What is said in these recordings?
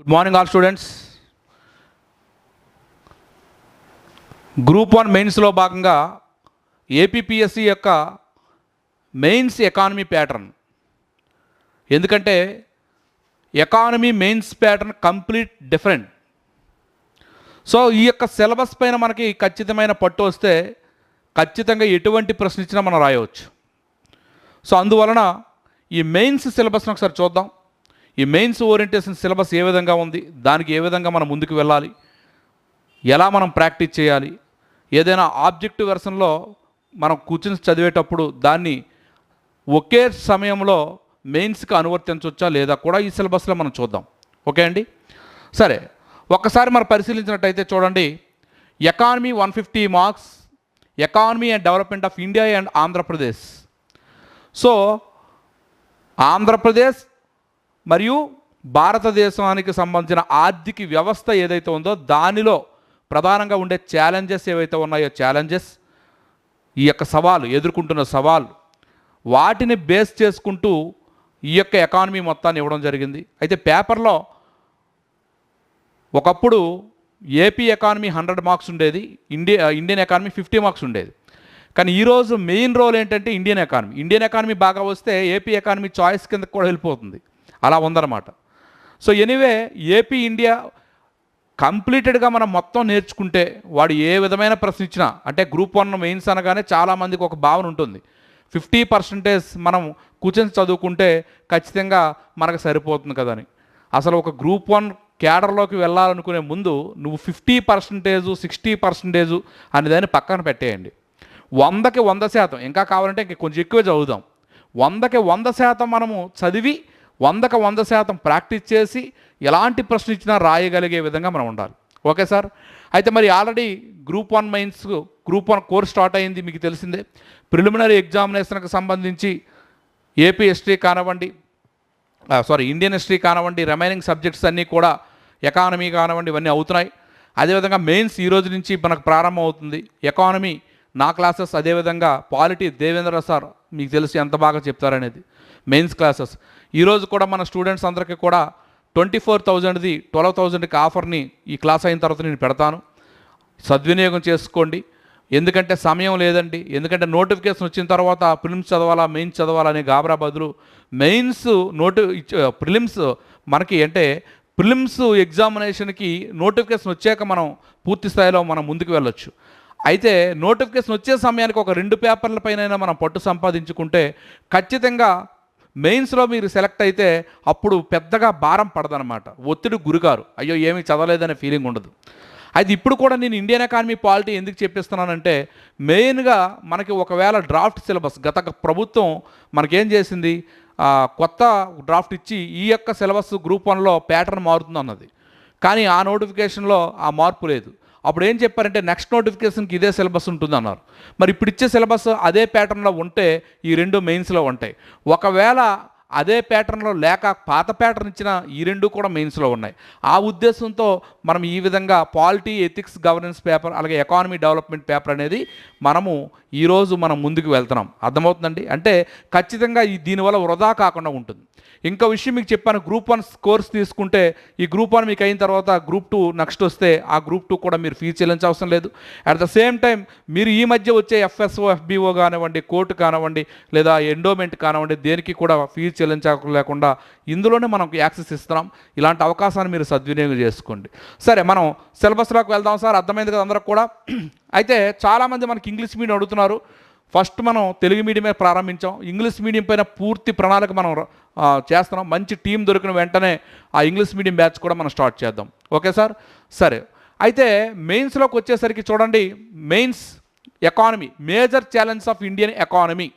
Good morning all students group one మెయిన్స్లో భాగంగా APPSC యొక్క మెయిన్స్ ఎకానమీ ప్యాటర్న్ ఎందుకంటే economy mains pattern complete different so ఈ యొక్క సిలబస్ పైన మనకి ఖచ్చితమైన పట్టు వస్తే ఖచ్చితంగా ఎటువంటి ప్రశ్న ఇచ్చినా మనం రాయవచ్చు. సో అందువలన ఈ మెయిన్స్ సిలబస్ని ఒకసారి చూద్దాం. ఈ మెయిన్స్ ఓరియంటేషన్ సిలబస్ ఏ విధంగా ఉంది దానికి ఏ విధంగా మనం ముందుకు వెళ్ళాలి ఎలా మనం ప్రాక్టీస్ చేయాలి ఏదైనా ఆబ్జెక్టివ్ వెర్షన్లో మనం కూర్చుని చదివేటప్పుడు దాన్ని ఒకే సమయంలో మెయిన్స్కి అనువర్తించవచ్చా లేదా కూడా ఈ సిలబస్లో మనం చూద్దాం. ఓకే అండి? సరే ఒక్కసారి మనం పరిశీలించినట్టయితే చూడండి economy one fifty marks economy and development of India and Andhra Pradesh. So Andhra Pradesh మరియు భారతదేశానికి సంబంధించిన ఆర్థిక వ్యవస్థ ఏదైతే ఉందో దానిలో ప్రధానంగా ఉండే ఛాలెంజెస్ ఏవైతే ఉన్నాయో ఛాలెంజెస్ ఈ యొక్క సవాలు ఎదుర్కొంటున్న సవాలు వాటిని బేస్ చేసుకుంటూ ఈ యొక్క ఎకానమీ మొత్తాన్ని ఇవ్వడం జరిగింది. అయితే పేపర్లో ఒకప్పుడు ఏపీ ఎకానమీ హండ్రెడ్ మార్క్స్ ఉండేది India Indian economy fifty marks ఉండేది. కానీ ఈరోజు మెయిన్ రోల్ ఏంటంటే ఇండియన్ ఎకానమీ ఇండియన్ ఎకానమీ బాగా వస్తే ఏపీ ఎకానమీ చాయిస్ కింద కూడా వెళ్ళిపోతుంది. అలా ఉందన్నమాట. సో ఎనీవే ఏపీ ఇండియా కంప్లీటెడ్గా మనం మొత్తం నేర్చుకుంటే వాడు ఏ విధమైన ప్రశ్న ఇచ్చినా అంటే గ్రూప్ వన్ మెయిన్స్ అనగానే చాలామందికి ఒక భావన ఉంటుంది. ఫిఫ్టీ పర్సెంటేజ్ మనం కూర్చొని చదువుకుంటే ఖచ్చితంగా మనకు సరిపోతుంది కదని. అసలు ఒక గ్రూప్ వన్ క్యాడర్లోకి వెళ్ళాలనుకునే ముందు నువ్వు ఫిఫ్టీ పర్సెంటేజు సిక్స్టీ పర్సెంటేజు అనే దాన్ని పక్కన పెట్టేయండి. వందకి వంద శాతం ఇంకా కావాలంటే ఇంక కొంచెం ఎక్కువే చదువుదాం. వందకి వంద శాతం మనము చదివి వందకు వంద శాతం ప్రాక్టీస్ చేసి ఎలాంటి ప్రశ్న ఇచ్చినా రాయగలిగే విధంగా మనం ఉండాలి. Okay sir? అయితే మరి already group one mains group one course start అయింది మీకు తెలిసిందే. ప్రిలిమినరీ ఎగ్జామినేషన్కి సంబంధించి ఏపీ హిస్టరీ కానివ్వండి సారీ ఇండియన్ హిస్టరీ కానివ్వండి రిమైనింగ్ సబ్జెక్ట్స్ అన్నీ కూడా ఎకానమీ కానివ్వండి ఇవన్నీ అవుతున్నాయి. అదేవిధంగా మెయిన్స్ ఈ రోజు నుంచి మనకు ప్రారంభం అవుతుంది ఎకానమీ నా క్లాసెస్ అదేవిధంగా పాలిటీ దేవేంద్ర సార్ మీకు తెలిసి ఎంత బాగా చెప్తారనేది. Mains classes. ఈరోజు కూడా మన స్టూడెంట్స్ అందరికీ కూడా ట్వంటీ ఫోర్ థౌజండ్ది ట్వెల్వ్ థౌజండ్కి ఆఫర్ని ఈ క్లాస్ అయిన తర్వాత నేను పెడతాను. సద్వినియోగం చేసుకోండి. ఎందుకంటే సమయం లేదండి. ఎందుకంటే నోటిఫికేషన్ వచ్చిన తర్వాత ప్రిలిమ్స్ చదవాలా మెయిన్స్ చదవాలా అనే గాబరా బదులు మెయిన్స్ నోటి ప్రిలిమ్స్ మనకి అంటే ప్రిలిమ్స్ ఎగ్జామినేషన్కి నోటిఫికేషన్ వచ్చాక మనం పూర్తి స్థాయిలో మనం ముందుకు వెళ్ళొచ్చు. అయితే నోటిఫికేషన్ వచ్చే సమయానికి ఒక రెండు పేపర్ల పైన మనం పట్టు సంపాదించుకుంటే ఖచ్చితంగా మెయిన్స్లో మీరు సెలెక్ట్ అయితే అప్పుడు పెద్దగా భారం పడదనమాట ఒత్తిడి గురికారు. అయ్యో ఏమీ చదవలేదనే ఫీలింగ్ ఉండదు. అయితే ఇప్పుడు కూడా నేను ఇండియన్ ఎకానమీ పాలిటీ ఎందుకు చెప్పిస్తున్నానంటే మెయిన్గా మనకి ఒకవేళ డ్రాఫ్ట్ సిలబస్ గత ప్రభుత్వం మనకేం చేసింది? కొత్త డ్రాఫ్ట్ ఇచ్చి ఈ యొక్క సిలబస్ గ్రూప్ వన్లో ప్యాటర్న్ మారుతుంది అన్నది కానీ ఆ నోటిఫికేషన్లో ఆ మార్పు లేదు. అప్పుడు ఏం చెప్పారంటే నెక్స్ట్ నోటిఫికేషన్కి ఇదే సిలబస్ ఉంటుంది అన్నారు మరి ఇప్పుడు ఇచ్చే సిలబస్ అదే ప్యాటర్న్లో ఉంటే ఈ రెండు మెయిన్స్లో ఉంటాయి. ఒకవేళ అదే ప్యాటర్న్లో లేక పాత ప్యాటర్న్ ఇచ్చిన ఈ రెండు కూడా మెయిన్స్లో ఉన్నాయి. ఆ ఉద్దేశంతో మనం ఈ విధంగా పాలిటీ ఎథిక్స్ గవర్నెన్స్ పేపర్ అలాగే ఎకానమీ డెవలప్మెంట్ పేపర్ అనేది మనము ఈరోజు మనం ముందుకు వెళ్తున్నాం. అర్థమవుతుందండి? అంటే ఖచ్చితంగా ఈ దీనివల్ల వృధా కాకుండా ఉంటుంది. ఇంకో విషయం మీకు చెప్పాను గ్రూప్ వన్ కోర్స్ తీసుకుంటే ఈ గ్రూప్ వన్ మీకు అయిన తర్వాత గ్రూప్ టూ నెక్స్ట్ వస్తే ఆ గ్రూప్ టూ కూడా మీరు ఫీజు చెల్లించవసరం లేదు. అట్ ద సేమ్ టైం మీరు ఈ మధ్య వచ్చే ఎఫ్ఎస్ఓ ఎఫ్బిఓ కానివ్వండి కోర్టు కానివ్వండి లేదా ఎండోమెంట్ కానివ్వండి దేనికి కూడా ఫీజు చెల్లించలేకుండా ఇందులోనే మనం యాక్సెస్ ఇస్తున్నాం. ఇలాంటి అవకాశాన్ని మీరు సద్వినియోగం చేసుకోండి. సరే మనం సిలబస్లోకి వెళ్దాం సార్. అర్థమైంది కదా అందరికి కూడా? అయితే చాలామంది మనకి ఇంగ్లీష్ మీడియం అడుగుతున్నారు. ఫస్ట్ మనం తెలుగు మీడియమే ప్రారంభించాం. ఇంగ్లీష్ మీడియం పైన పూర్తి ప్రణాళిక మనం చేస్తున్నాం. మంచి టీం దొరికిన వెంటనే ఆ ఇంగ్లీష్ మీడియం బ్యాచ్ కూడా మనం స్టార్ట్ చేద్దాం. Okay sir? సరే. అయితే మెయిన్స్లోకి వచ్చేసరికి చూడండి. Mains economy. Major challenge of Indian economy.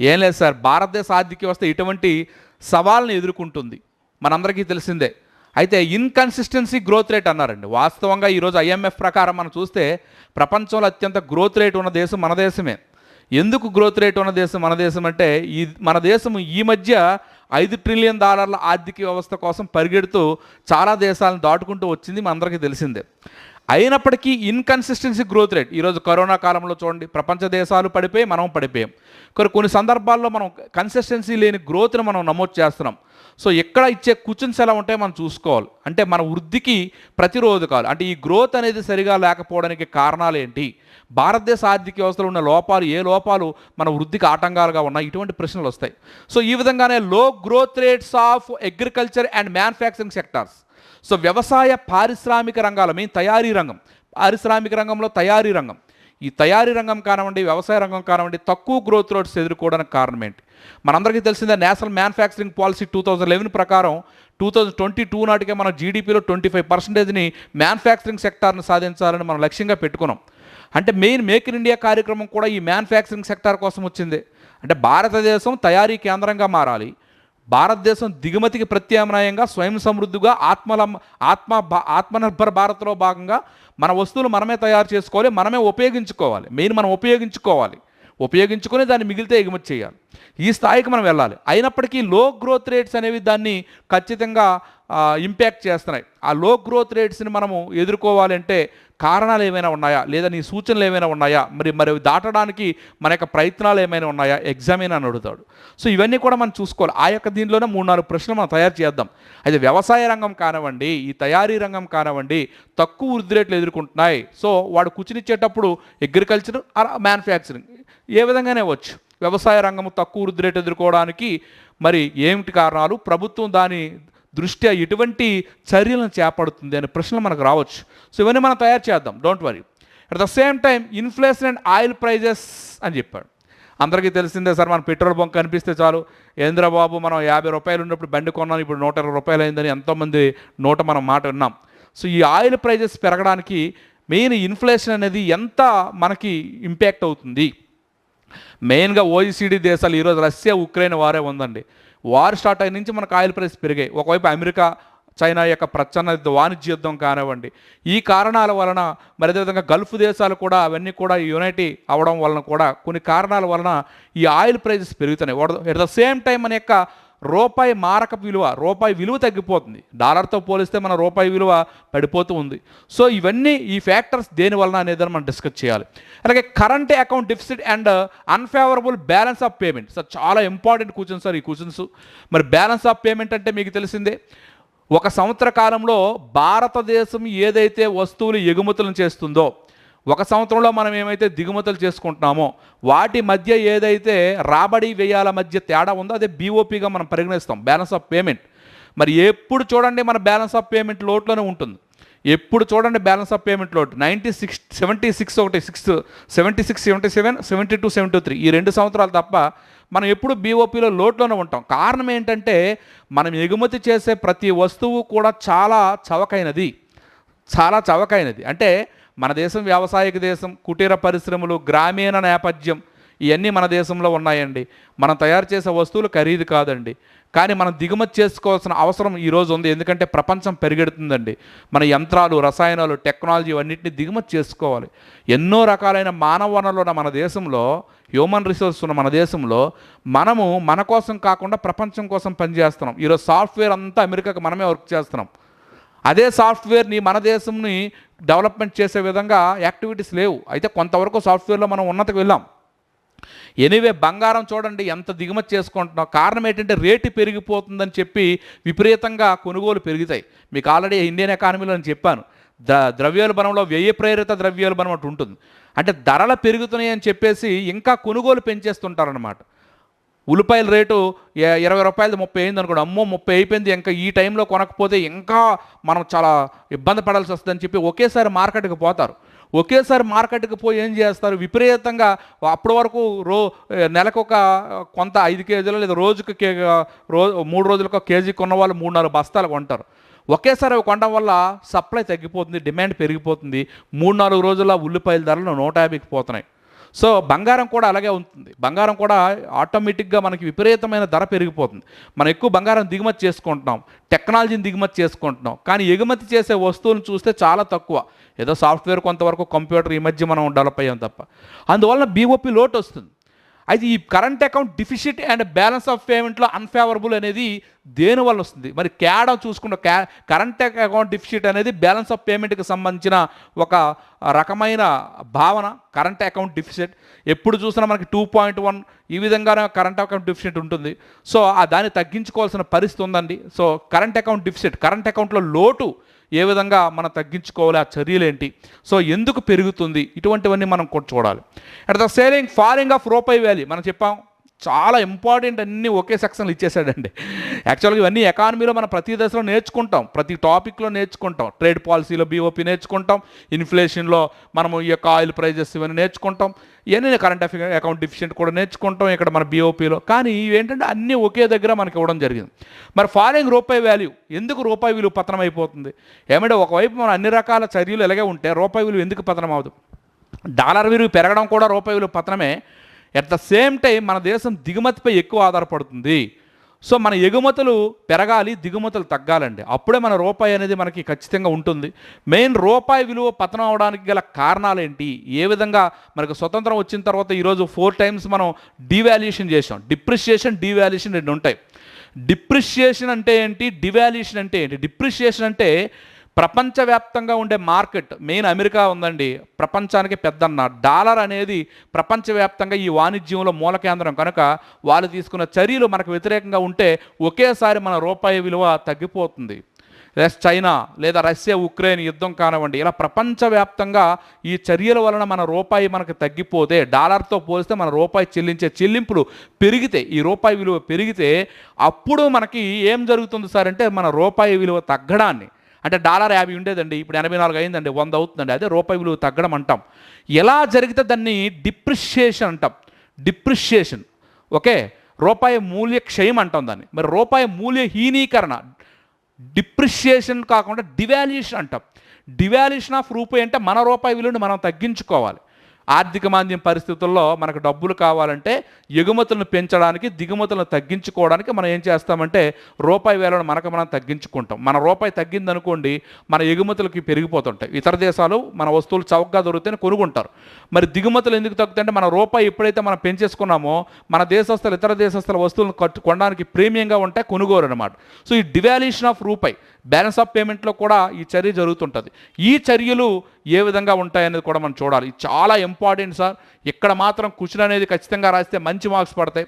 ఏం లేదు సార్. భారతదేశ ఆర్థిక వ్యవస్థ ఇటువంటి సవాల్ని ఎదుర్కొంటుంది. మనందరికీ తెలిసిందే. అయితే ఇన్కన్సిస్టెన్సీ గ్రోత్ రేట్ అన్నారండి. వాస్తవంగా ఈరోజు ఐఎంఎఫ్ ప్రకారం మనం చూస్తే ప్రపంచంలో అత్యంత గ్రోత్ రేట్ ఉన్న దేశం మన దేశమే. ఎందుకు గ్రోత్ రేట్ ఉన్న దేశం మన దేశం అంటే ఈ మన దేశం ఈ మధ్య ఐదు ట్రిలియన్ డాలర్ల ఆర్థిక వ్యవస్థ కోసం పరిగెడుతూ చాలా దేశాలను దాటుకుంటూ వచ్చింది మనందరికీ తెలిసిందే. అయినప్పటికీ ఇన్కన్సిస్టెన్సీ గ్రోత్ రేట్ ఈరోజు కరోనా కాలంలో చూడండి ప్రపంచ దేశాలు పడిపోయి మనం పడిపోయాం. కొన్ని కొన్ని సందర్భాల్లో మనం కన్సిస్టెన్సీ లేని గ్రోత్ను మనం నమోదు చేస్తున్నాం. సో ఎక్కడ ఇచ్చే క్వశ్చన్స్ ఎలా ఉంటాయో మనం చూసుకోవాలి. అంటే మన వృద్ధికి ప్రతిరోధు కాదు అంటే ఈ గ్రోత్ అనేది సరిగా లేకపోవడానికి కారణాలు ఏంటి? భారతదేశ ఆర్థిక వ్యవస్థలో ఉన్న లోపాలు ఏ లోపాలు మన వృద్ధికి ఆటంకాలుగా ఉన్నాయి? ఇటువంటి ప్రశ్నలు వస్తాయి. సో ఈ విధంగానే low growth rates of agriculture and manufacturing sectors so వ్యవసాయ పారిశ్రామిక రంగాల మెయిన్ తయారీ రంగం. పారిశ్రామిక రంగంలో తయారీ రంగం. ఈ తయారీ రంగం కానివ్వండి వ్యవసాయ రంగం కానివ్వండి తక్కువ గ్రోత్ రేట్స్ ఎదుర్కోవడానికి కారణం ఏంటి మనందరికీ తెలిసిందే national manufacturing policy two thousand eleven ప్రకారం టూ థౌజండ్ ట్వంటీ టూ నాటికే మన జీడిపిలో ట్వంటీ ఫైవ్ పర్సెంటేజ్ని మ్యానుఫ్యాక్చరింగ్ సెక్టార్ని సాధించాలని మనం లక్ష్యంగా పెట్టుకున్నాం. అంటే మెయిన్ మేక్ ఇన్ ఇండియా కార్యక్రమం కూడా ఈ మ్యానుఫ్యాక్చరింగ్ సెక్టార్ కోసం వచ్చింది. అంటే భారతదేశం తయారీ కేంద్రంగా మారాలి. భారతదేశం దిగుమతికి ప్రత్యామ్నాయంగా స్వయం సమృద్ధిగా ఆత్మల ఆత్మ భా- ఆత్మనిర్భర్ భారత్లో భాగంగా మన వస్తువులు మనమే తయారు చేసుకోవాలి మనమే ఉపయోగించుకోవాలి. మెయిన్ మనం ఉపయోగించుకోవాలి. ఉపయోగించుకొని దాన్ని మిగిలితే ఎగుమతి చేయాలి. ఈ స్థాయికి మనం వెళ్ళాలి. అయినప్పటికీ లో గ్రోత్ రేట్స్ అనేవి దాన్ని ఖచ్చితంగా ఇంపాక్ట్ చేస్తున్నాయి. ఆ లో గ్రోత్ రేట్స్ని మనము ఎదుర్కోవాలంటే కారణాలు ఏమైనా ఉన్నాయా? లేదా నీ సూచనలు ఏమైనా ఉన్నాయా? మరి మరి దాటడానికి మన యొక్క ప్రయత్నాలు ఏమైనా ఉన్నాయా? ఎగ్జామిన్ అని అడుగుతాడు. సో ఇవన్నీ కూడా మనం చూసుకోవాలి. ఆ యొక్క దీనిలోనే మూడు నాలుగు ప్రశ్నలు మనం తయారు చేద్దాం. అయితే వ్యవసాయ రంగం కానివ్వండి ఈ తయారీ రంగం కానివ్వండి తక్కువ వృద్ధి రేట్లు ఎదుర్కొంటున్నాయి. సో వాడు కూర్చునిచ్చేటప్పుడు అగ్రికల్చర్ మ్యానుఫ్యాక్చరింగ్ ఏ విధంగానే వచ్చు వ్యవసాయ రంగం తక్కువ వృద్ధి రేటు ఎదుర్కోవడానికి మరి ఏమిటి కారణాలు? ప్రభుత్వం దాని దృష్ట్యా ఎటువంటి చర్యలను చేపడుతుంది అనే ప్రశ్నలు మనకు రావచ్చు. సో ఇవన్నీ మనం తయారు చేద్దాం. Don't worry at the same time inflation and oil prices అని చెప్పాడు. అందరికీ తెలిసిందే సార్ మన పెట్రోల్ బంక్ కనిపిస్తే చాలు. ఏంద్రబాబు మనం యాభై రూపాయలు ఉన్నప్పుడు బండి కొన్నాం ఇప్పుడు నూట ఇరవై రూపాయలు అయిందని ఎంతోమంది నోట మనం మాట విన్నాం. సో ఈ ఆయిల్ ప్రైజెస్ పెరగడానికి మెయిన్ ఇన్ఫ్లేషన్ అనేది ఎంత మనకి ఇంపాక్ట్ అవుతుంది? మెయిన్గా ఓఈసీడీ దేశాలు ఈరోజు రష్యా ఉక్రెయిన్ వారే ఉందండి. వార్ స్టార్ట్ అయిన నుంచి మనకు ఆయిల్ ప్రైస్ పెరిగాయి. ఒకవైపు అమెరికా చైనా యొక్క ప్రచ్ఛన్న వాణిజ్య యుద్ధం కానివ్వండి. ఈ కారణాల వలన మరి అదేవిధంగా గల్ఫ్ దేశాలు కూడా అవన్నీ కూడా యునైటీ అవడం వలన కూడా కొన్ని కారణాల వలన ఈ ఆయిల్ ప్రైజెస్ పెరుగుతున్నాయి. ఎట్ ద సేమ్ టైం మన యొక్క రూపాయి మారక విలువ రూపాయి విలువ తగ్గిపోతుంది. డాలర్తో పోలిస్తే మన రూపాయి విలువ పడిపోతూ ఉంది. సో ఇవన్నీ ఈ ఫ్యాక్టర్స్ దేని వలన అనేది మనం డిస్కస్ చేయాలి. అలాగే current account deficit and unfavourable balance of payment. Sir చాలా ఇంపార్టెంట్ క్వశ్చన్ సార్ ఈ క్వశ్చన్స్. మరి బ్యాలెన్స్ ఆఫ్ పేమెంట్ అంటే మీకు తెలిసిందే. ఒక సంవత్సర కాలంలో భారతదేశం ఏదైతే వస్తువులు ఎగుమతులను చేస్తుందో ఒక సంవత్సరంలో మనం ఏమైతే దిగుమతులు చేసుకుంటున్నామో వాటి మధ్య ఏదైతే రాబడి వ్యయాల మధ్య తేడా ఉందో అదే బీఓపీగా మనం పరిగణిస్తాం. బ్యాలెన్స్ ఆఫ్ పేమెంట్ మరి ఎప్పుడు చూడండి మన బ్యాలెన్స్ ఆఫ్ పేమెంట్ లోట్లోనే ఉంటుంది. ఎప్పుడు చూడండి బ్యాలెన్స్ ఆఫ్ పేమెంట్ లోట్. నైంటీ సిక్స్ సెవెంటీ సిక్స్ ఒకటి six seventy six seventy seven seventy two seventy three. ఈ రెండు సంవత్సరాలు తప్ప మనం ఎప్పుడు బీఓపీలో లోట్లోనే ఉంటాం. కారణం ఏంటంటే మనం ఎగుమతి చేసే ప్రతి వస్తువు కూడా చాలా చవకైనది. చాలా చవకైనది. అంటే మన దేశం వ్యావసాయిక దేశం కుటీర పరిశ్రమలు గ్రామీణ నేపథ్యం ఇవన్నీ మన దేశంలో ఉన్నాయండి. మనం తయారు చేసే వస్తువులు ఖరీదు కాదండి. కానీ మనం దిగుమతి చేసుకోవాల్సిన అవసరం ఈరోజు ఉంది. ఎందుకంటే ప్రపంచం పెరిగెడుతుందండి. మన యంత్రాలు రసాయనాలు టెక్నాలజీ అన్నింటినీ దిగుమతి చేసుకోవాలి. ఎన్నో రకాలైన మానవ వనరులు ఉన్న మన దేశంలో హ్యూమన్ రిసోర్స్ ఉన్న మన దేశంలో మనము మన కోసం కాకుండా ప్రపంచం కోసం పనిచేస్తున్నాం. ఈరోజు సాఫ్ట్వేర్ అంతా అమెరికాకు మనమే వర్క్ చేస్తున్నాం. అదే సాఫ్ట్వేర్ని మన దేశంని డెవలప్మెంట్ చేసే విధంగా యాక్టివిటీస్ లేవు. అయితే కొంతవరకు సాఫ్ట్వేర్లో మనం ఉన్నతకు వెళ్ళాం. ఎనీవే బంగారం చూడండి ఎంత దిగుమతి చేసుకుంటున్నాం. కారణం ఏంటంటే రేటు పెరిగిపోతుందని చెప్పి విపరీతంగా కొనుగోలు పెరుగుతాయి. మీకు ఆల్రెడీ ఇండియన్ ఎకానమీలో నేను చెప్పాను. ద ద్రవ్యోల్బణంలో వ్యయ ప్రేరిత ద్రవ్యోల్బణం ఒకటి ఉంటుంది. అంటే ధరలు పెరుగుతున్నాయి అని చెప్పేసి ఇంకా కొనుగోలు పెంచేస్తుంటారనమాట ఉల్లిపాయల రేటు ఇరవై రూపాయలది ముప్పై అయింది అనుకోండి. అమ్మో ముప్పై అయిపోయింది. ఇంకా ఈ టైంలో కొనకపోతే ఇంకా మనం చాలా ఇబ్బంది పడాల్సి వస్తుందని చెప్పి ఒకేసారి మార్కెట్కి పోతారు. ఒకేసారి మార్కెట్కి పోయి ఏం చేస్తారు? విపరీతంగా అప్పటి వరకు రో నెలకు ఒక కొంత ఐదు కేజీలు లేదా రోజుకి కే రో మూడు రోజులకు కేజీ కొన్న వాళ్ళు మూడు నాలుగు బస్తాలు కొంటారు. ఒకేసారి అవి కొనడం వల్ల సప్లై తగ్గిపోతుంది డిమాండ్ పెరిగిపోతుంది. మూడు నాలుగు రోజుల్లో ఉల్లిపాయల ధరలు నూట యాభైకి పోతున్నాయి. సో బంగారం కూడా అలాగే ఉంటుంది. బంగారం కూడా ఆటోమేటిక్గా మనకి విపరీతమైన ధర పెరిగిపోతుంది. మనం ఎక్కువ బంగారం దిగుమతి చేసుకుంటున్నాం. టెక్నాలజీని దిగుమతి చేసుకుంటున్నాం. కానీ ఎగుమతి చేసే వస్తువులను చూస్తే చాలా తక్కువ. ఏదో సాఫ్ట్వేర్ కొంతవరకు కంప్యూటర్ ఈ మధ్య మనం డెవలప్ అయ్యాం తప్ప. అందువలన బీఓపీ లోటు వస్తుంది. అయితే ఈ current account deficit and balance of పేమెంట్లో unfavourable అనేది దేని వల్ల వస్తుంది? మరి కేడం చూసుకుంటే క్యా కరెంట్ అకౌంట్ డిఫిషిట్ అనేది బ్యాలెన్స్ ఆఫ్ పేమెంట్కి సంబంధించిన ఒక రకమైన భావన కరెంట్ అకౌంట్ డిఫిషిట్ ఎప్పుడు చూసినా మనకి టూ పాయింట్ వన్ ఈ విధంగానే కరెంట్ అకౌంట్ డిఫిషిట్ ఉంటుంది. సో ఆ దాన్ని తగ్గించుకోవాల్సిన పరిస్థితి ఉందండి. So current account deficit current అకౌంట్లో లోటు ఏ విధంగా మనం తగ్గించుకోవాలి ఆ చర్యలు ఏంటి సో ఎందుకు పెరుగుతుంది? ఇటువంటివన్నీ మనం కూడా చూడాలి. At the ceiling falling of రూపాయి వ్యాలీ మనం చెప్పాం చాలా ఇంపార్టెంట్ అన్నీ ఒకే సెక్షన్లు ఇచ్చేసాడండి యాక్చువల్గా ఇవన్నీ ఎకానమీలో మనం ప్రతి దశలో నేర్చుకుంటాం. ప్రతి టాపిక్లో నేర్చుకుంటాం. ట్రేడ్ పాలసీలో బీఓపీ నేర్చుకుంటాం. ఇన్ఫ్లేషన్లో మనము ఈ యొక్క ఆయిల్ ప్రైజెస్ ఇవన్నీ నేర్చుకుంటాం. ఇవన్నీ కరెంట్ అఫేర్ అకౌంట్ డిఫిషియెంట్ కూడా నేర్చుకుంటాం ఇక్కడ మన బీఓపీలో కానీ ఏంటంటే అన్నీ ఒకే దగ్గర మనకి ఇవ్వడం జరిగింది. మరి ఫాలోయింగ్ రూపాయి వాల్యూ. ఎందుకు రూపాయి విలువ పతనం అయిపోతుంది? ఏమంటే ఒకవైపు మనం అన్ని రకాల చర్యలు ఇలాగే ఉంటే రూపాయి విలువ ఎందుకు పతనం అవ్వదు? డాలర్ విలువ పెరగడం కూడా రూపాయి విలువ పతనమే. ఎట్ ద సేమ్ టైం మన దేశం దిగుమతిపై ఎక్కువ ఆధారపడుతుంది. సో మన ఎగుమతులు పెరగాలి దిగుమతులు తగ్గాలండి. అప్పుడే మన రూపాయి అనేది మనకి ఖచ్చితంగా ఉంటుంది. మెయిన్ రూపాయి విలువ పతనం అవడానికి గల కారణాలు ఏంటి ఏ విధంగా మనకు స్వతంత్రం వచ్చిన తర్వాత ఈరోజు ఫోర్ టైమ్స్ మనం డివాల్యూషన్ చేసాం డిప్రిషియేషన్ డివాల్యూషన్ రెండు ఉంటాయి. డిప్రిషియేషన్ అంటే ఏంటి? డివాల్యూషన్ అంటే ఏంటి? డిప్రిషియేషన్ అంటే ప్రపంచవ్యాప్తంగా ఉండే మార్కెట్ మెయిన్ అమెరికా ఉందండి ప్రపంచానికి పెద్దన్న. డాలర్ అనేది ప్రపంచవ్యాప్తంగా ఈ వాణిజ్యంలో మూల కేంద్రం. కనుక వాళ్ళు తీసుకున్న చర్యలు మనకు వ్యతిరేకంగా ఉంటే ఒకేసారి మన రూపాయి విలువ తగ్గిపోతుంది. లెస్ చైనా లేదా రష్యా ఉక్రెయిన్ యుద్ధం కానివ్వండి ఇలా ప్రపంచవ్యాప్తంగా ఈ చర్యల వలన మన రూపాయి మనకు తగ్గిపోతే డాలర్తో పోలిస్తే మన రూపాయి చెల్లించే చెల్లింపులు పెరిగితే ఈ రూపాయి విలువ పెరిగితే అప్పుడు మనకి ఏం జరుగుతుంది సార్ అంటే మన రూపాయి విలువ తగ్గడాన్ని అంటే డాలర్ యాభై ఉండేదండి ఇప్పుడు ఎనభై నాలుగు అయిందండి వంద అవుతుందండి అదే రూపాయి విలువ తగ్గడం అంటాం. ఎలా జరిగితే దాన్ని డిప్రిషియేషన్ అంటాం డిప్రిషియేషన్. ఓకే రూపాయి మూల్య క్షయం అంటాం దాన్ని మరి రూపాయి మూల్యహీనీకరణ డిప్రిషియేషన్ కాకుండా డివాల్యూషన్ అంటాం. డివాల్యూషన్ ఆఫ్ రూపాయి అంటే మన రూపాయి విలువని మనం తగ్గించుకోవాలి. ఆర్థిక మాంద్యం పరిస్థితుల్లో మనకు డబ్బులు కావాలంటే ఎగుమతులను పెంచడానికి దిగుమతులను తగ్గించుకోవడానికి మనం ఏం చేస్తామంటే రూపాయి వేలను మనకు మనం తగ్గించుకుంటాం. మన రూపాయి తగ్గిందనుకోండి మన ఎగుమతులకి పెరిగిపోతుంటాయి. ఇతర దేశాలు మన వస్తువులు చౌకగా దొరికితేనే కొనుక్కుంటారు మరి దిగుమతులు ఎందుకు తగ్గుతాయంటే మన రూపాయి ఎప్పుడైతే మనం పెంచేసుకున్నామో మన దేశస్థల ఇతర దేశస్థల వస్తువులను కట్టు కొనడానికి ప్రీమియంగా ఉంటాయి కొనుగోరు అనమాట సో ఈ డివాల్యూషన్ ఆఫ్ రూపాయి బ్యాలెన్స్ ఆఫ్ పేమెంట్లో కూడా ఈ చర్య జరుగుతుంటుంది. ఈ చర్యలు ఏ విధంగా ఉంటాయనేది కూడా మనం చూడాలి. ఇది చాలా ఇంపార్టెంట్ సార్ ఇక్కడ మాత్రం క్వశ్చన్ అనేది ఖచ్చితంగా రాస్తే మంచి మార్క్స్ పడతాయి.